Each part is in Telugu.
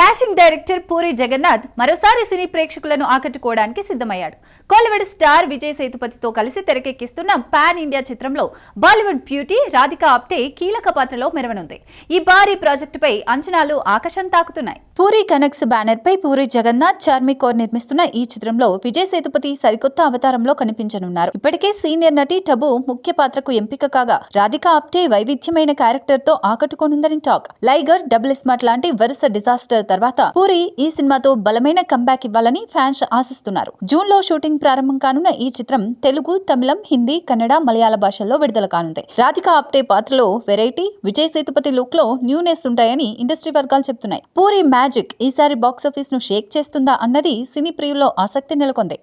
డాషింగ్ డైరెక్టర్ పూరి జగన్నాథ్ మరోసారి సినీ ప్రేక్షకులను ఆకట్టుకోవడానికి సిద్ధమయ్యాడు. కోలీవుడ్ స్టార్ విజయ్ సేతుపతితో కలిసి తెరకెక్కిస్తున్న పాన్ ఇండియా చిత్రంలో బాలీవుడ్ బ్యూటీ రాధికా ఆప్టే కీలక పాత్రలో మెరవనుంది. ఈ భారీ ప్రాజెక్టుపై అంచనాలు ఆకాశం తాకుతున్నాయి. పూరి కనెక్స్ బ్యానర్ పై పూరి జగన్నాథ్ చార్మి కోర్ నిర్మిస్తున్న ఈ చిత్రంలో విజయ్ సేతుపతి సరికొత్త అవతారంలో కనిపించనున్నారు. ఇప్పటికే సీనియర్ నటి టబు ముఖ్య పాత్రకు ఎంపిక కాగా రాధికా ఆప్టే వైవిధ్యమైన క్యారెక్టర్తో ఆకట్టుకోనుందని టాక్. లైగర్ డబుల్ స్మార్ట్ లాంటి వరుస డిజాస్టర్ తర్వాత పూరి ఈ సినిమాతో బలమైన కంబ్యాక్ ఇవ్వాలని ఫ్యాన్స్ ఆశిస్తున్నారు. జూన్లో షూటింగ్ ప్రారంభం కానున్న ఈ చిత్రం తెలుగు తమిళం హిందీ కన్నడ మలయాళ భాషల్లో విడుదల కానుంది. రాధికా ఆప్టే పాత్రలో వెరైటీ విజయ్ సేతుపతి లుక్లో న్యూనెస్ ఉంటాయని ఇండస్ట్రీ వర్గాలు చెప్తున్నాయి. పూరి మ్యాచ్ మ్యాజిక్ ఈసారి బాక్సాఫీస్ను షేక్ చేస్తుందా అన్నది సినీ ప్రియుల్లో ఆసక్తి నెలకొంది.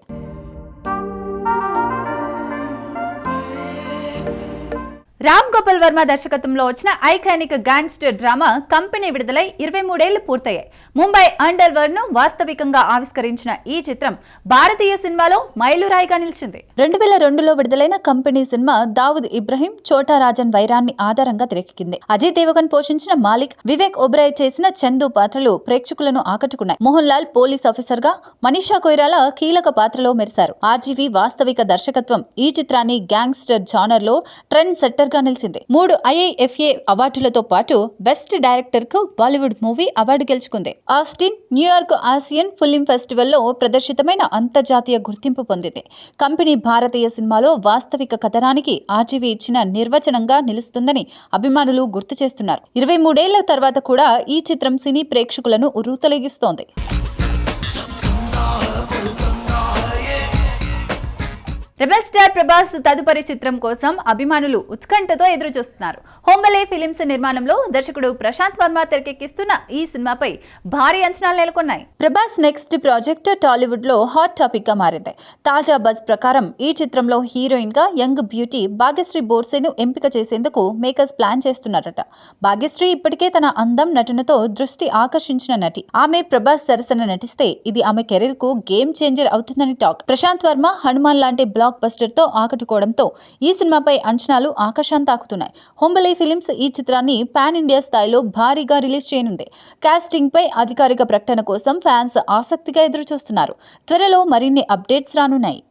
రామ్ గోపాల్ వర్మ దర్శకత్వంలో వచ్చిన ఐకానిక్ గ్యాంగ్స్టర్ డ్రామా కంపెనీ విడుదలై ఇరవై మూడేళ్ళు పూర్తయ్యాయి. ముంబై అండర్ వరల్డ్ను వాస్తవికంగా ఆవిష్కరించిన ఈ చిత్రం భారతీయ సినిమాలో మైలురాయిగా నిలిచింది. రెండు వేల రెండులో విడుదలైన కంపెనీ సినిమా దావుద్ ఇబ్రహీం చోటా రాజన్ వైరాన్ని ఆధారంగా తెరకెక్కింది. అజయ్ దేవగన్ పోషించిన మాలిక్ వివేక్ ఒబ్రాయ్ చేసిన చందు పాత్రలు ప్రేక్షకులను ఆకట్టుకున్నాయి. మోహన్ లాల్ పోలీస్ ఆఫీసర్గా మనీషా కొయిరాలా కీలక పాత్రలో మెరిశారు. ఆర్జీవి వాస్తవిక దర్శకత్వం ఈ చిత్రాన్ని గ్యాంగ్స్టర్ జానర్లో ట్రెండ్ సెట్టర్ గా నిలిచింది. మూడు ఐఐఎఫ్ఏ అవార్డులతో పాటు బెస్ట్ డైరెక్టర్కు బాలీవుడ్ మూవీ అవార్డు గెలుచుకుంది. Austin New York Asian film ఫెస్టివల్లో ప్రదర్శితమైన అంతర్జాతీయ గుర్తింపు పొందింది. కంపెనీ భారతీయ సినిమాలో వాస్తవిక కథనానికి ఆర్జీవీ ఇచ్చిన నిర్వచనంగా నిలుస్తుందని అభిమానులు గుర్తు చేస్తున్నారు. ఇరవై మూడేళ్ళ తర్వాత కూడా ఈ చిత్రం సినీ ప్రేక్షకులను ఉర్రూతలగిస్తోంది రెబల్ స్టార్ ప్రభాస్ తదుపరి చిత్రం కోసం అభిమానులు ఉత్కంఠతో ఎదురు చూస్తున్నారు హోంబలే ఫిలిమ్స్ నిర్మాణంలో దర్శకుడు ప్రశాంత్ వర్మ తెరకెక్కిస్తున్న ఈ సినిమాపై భారీ అంచనాలు నెలకొన్నాయి. ప్రభాస్ నెక్స్ట్ ప్రాజెక్ట్ టాలీవుడ్లో హాట్ టాపిక్గా మారింది. తాజా బజ్ ప్రకారం ఈ చిత్రంలో హీరోయిన్గా యంగ్ బ్యూటీ భాగ్యశ్రీ బోర్సేను ఎంపిక చేసేందుకు మేకర్స్ ప్లాన్ చేస్తున్నారట. భాగ్యశ్రీ ఇప్పటికే తన అందం నటనతో దృష్టి ఆకర్షించిన నటి. ఆమె ప్రభాస్ సరసన నటిస్తే ఇది ఆమె కెరీర్కు గేమ్ చేంజర్ అవుతుందని టాక్. ప్రశాంత్ వర్మ హనుమాన్ లాంటి బ్లాక్ బస్టర్తో ఆకట్టుకోవడంతో ఈ సినిమాపై అంచనాలు ఆకాశం తాకుతున్నాయి. హోంబలే ఫిలిమ్స్ ఈ చిత్రాన్ని పాన్ ఇండియా స్థాయిలో భారీగా రిలీజ్ చేయనుంది. కాస్టింగ్ పై అధికారిక ప్రకటన కోసం ఫ్యాన్స్ ఆసక్తిగా ఎదురు చూస్తున్నారు త్వరలో మరిన్ని అప్డేట్స్ రానున్నాయి.